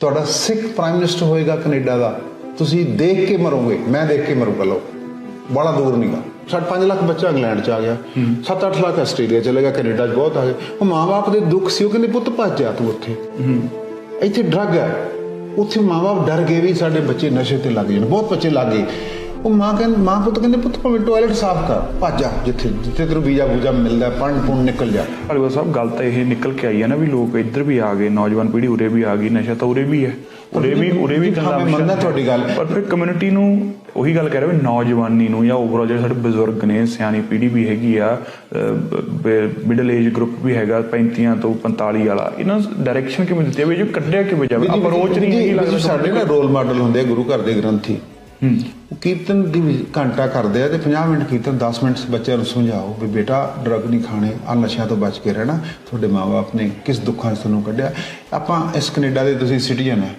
ਤੁਹਾਡਾ Sikh prime minister ਹੋਏਗਾ Canada ਦਾ। ਤੁਸੀਂ ਦੇਖ ਕੇ ਮਰੋਗੇ ਮੈਂ ਦੇਖ ਕੇ ਮਰੂੰਗਾ ਲੋ ਬੜਾ ਦੂਰ ਨਹੀਂਗਾ ਸਾਡਾ 5 ਲੱਖ ਬੱਚਾ ਇੰਗਲੈਂਡ ਚ ਆ ਗਿਆ। 7-8 ਲੱਖ ਆਸਟ੍ਰੇਲੀਆ ਚਲੇ ਗਿਆ ਕੈਨੇਡਾ ਚ ਬਹੁਤ ਆ ਗਏ। ਉਹ ਮਾਂ-ਬਾਪ ਦੇ ਦੁੱਖ ਸੀ ਉਹ ਕਹਿੰਦੇ ਪੁੱਤ ਭੱਜ ਜਾ ਤੂੰ ਉੱਥੇ। ਇੱਥੇ ਡਰੱਗ ਹੈ। ਉੱਥੇ ਮਾਂ-ਬਾਪ ਡਰ ਗਏ ਵੀ ਸਾਡੇ ਬੱਚੇ ਨਸ਼ੇ ਤੇ ਲੱਗ ਜਾਣ। ਬਹੁਤ ਬੱਚੇ ਲੱਗ ਗਏ। ਉਹ ਮਾਂ ਕਹਿੰਦੀ ਮਾਂ ਪੁੱਤ ਕਹਿੰਦੇ ਪੁੱਤ ਭਾਵੇਂ ਟਾਇਲਟ ਸਾਫ਼ ਕਰ ਭੱਜ ਜਾ ਜਿੱਥੇ ਜਿੱਥੇ ਤੈਨੂੰ ਵੀਜ਼ਾ ਵੂਜਾ ਮਿਲਦਾ ਪੜ੍ਹਨ ਪੁਣ ਨਿਕਲ ਜਾ। ਭਾਲੀਵਾਲ ਸਾਹਿਬ ਗੱਲ ਤਾਂ ਇਹ ਨਿਕਲ ਕੇ ਆਈ ਹੈ ਨਾ ਵੀ ਲੋਕ ਇੱਧਰ ਵੀ ਆ ਗਏ ਨੌਜਵਾਨ ਪੀੜ੍ਹੀ ਉਰੇ ਵੀ ਆ ਗਈ ਨਸ਼ਾ ਤਾਂ ਉਰੇ ਵੀ ਹੈ। ਉਰੇ ਵੀ ਉਰੇ ਵੀ ਹਾਂ, ਮੈਂ ਮੰਨਦਾ ਤੁਹਾਡੀ ਗੱਲ। ਪਰ ਫਿਰ ਕਮਿਊਨਿਟੀ ਨੂੰ ਉਹੀ ਗੱਲ ਕਹਿ ਰਿਹਾ ਵੀ ਨੌਜਵਾਨੀ ਨੂੰ ਜਾਂ ਓਵਰਆਲ ਜਿਹੜੇ ਸਾਡੇ ਬਜ਼ੁਰਗ ਨੇ ਸਿਆਣੀ ਪੀੜ੍ਹੀ ਵੀ ਹੈਗੀ ਆ ਮਿਡਲ ਏਜ ਗਰੁੱਪ ਵੀ ਹੈਗਾ 35 ਤੋਂ 45 ਵਾਲਾ ਇਹਨਾਂ ਡਾਇਰੈਕਸ਼ਨ ਕਿਵੇਂ ਦਿੱਤੀ ਹੈ ਵੀ ਜੋ ਕੱਢਿਆ ਕਿਵੇਂ ਜਾਵੇ? ਅਪਰੋਚ ਨਹੀਂ ਹੈਗੀ ਲੱਗਦਾ ਸਾਡੇ ਨਾ ਰੋਲ ਮਾਡਲ ਹੁੰਦੇ ਗੁਰੂ ਘਰ ਦੇ ਗ੍ਰੰਥੀ। ਉਹ ਕੀਰਤਨ ਦੀ ਘੰਟਾ ਕਰਦੇ ਆ ਤੇ 50 ਮਿੰਟ ਕੀਰਤਨ 10 ਮਿੰਟ ਬੱਚਿਆਂ ਨੂੰ ਸਮਝਾਓ ਵੀ ਬੇਟਾ ਡਰੱਗ ਨਹੀਂ ਖਾਣੇ ਆ ਨਸ਼ਿਆਂ ਤੋਂ ਬਚ ਕੇ ਰਹਿਣਾ, ਤੁਹਾਡੇ ਮਾਪੇ ਨੇ ਕਿਸ ਦੁੱਖਾਂ 'ਚ ਤੁਹਾਨੂੰ ਕੱਢਿਆ। ਆਪਾਂ ਇਸ ਕੈਨੇਡਾ ਦੇ ਤੁਸੀਂ ਸਿਟੀਜ਼ਨ ਹੈ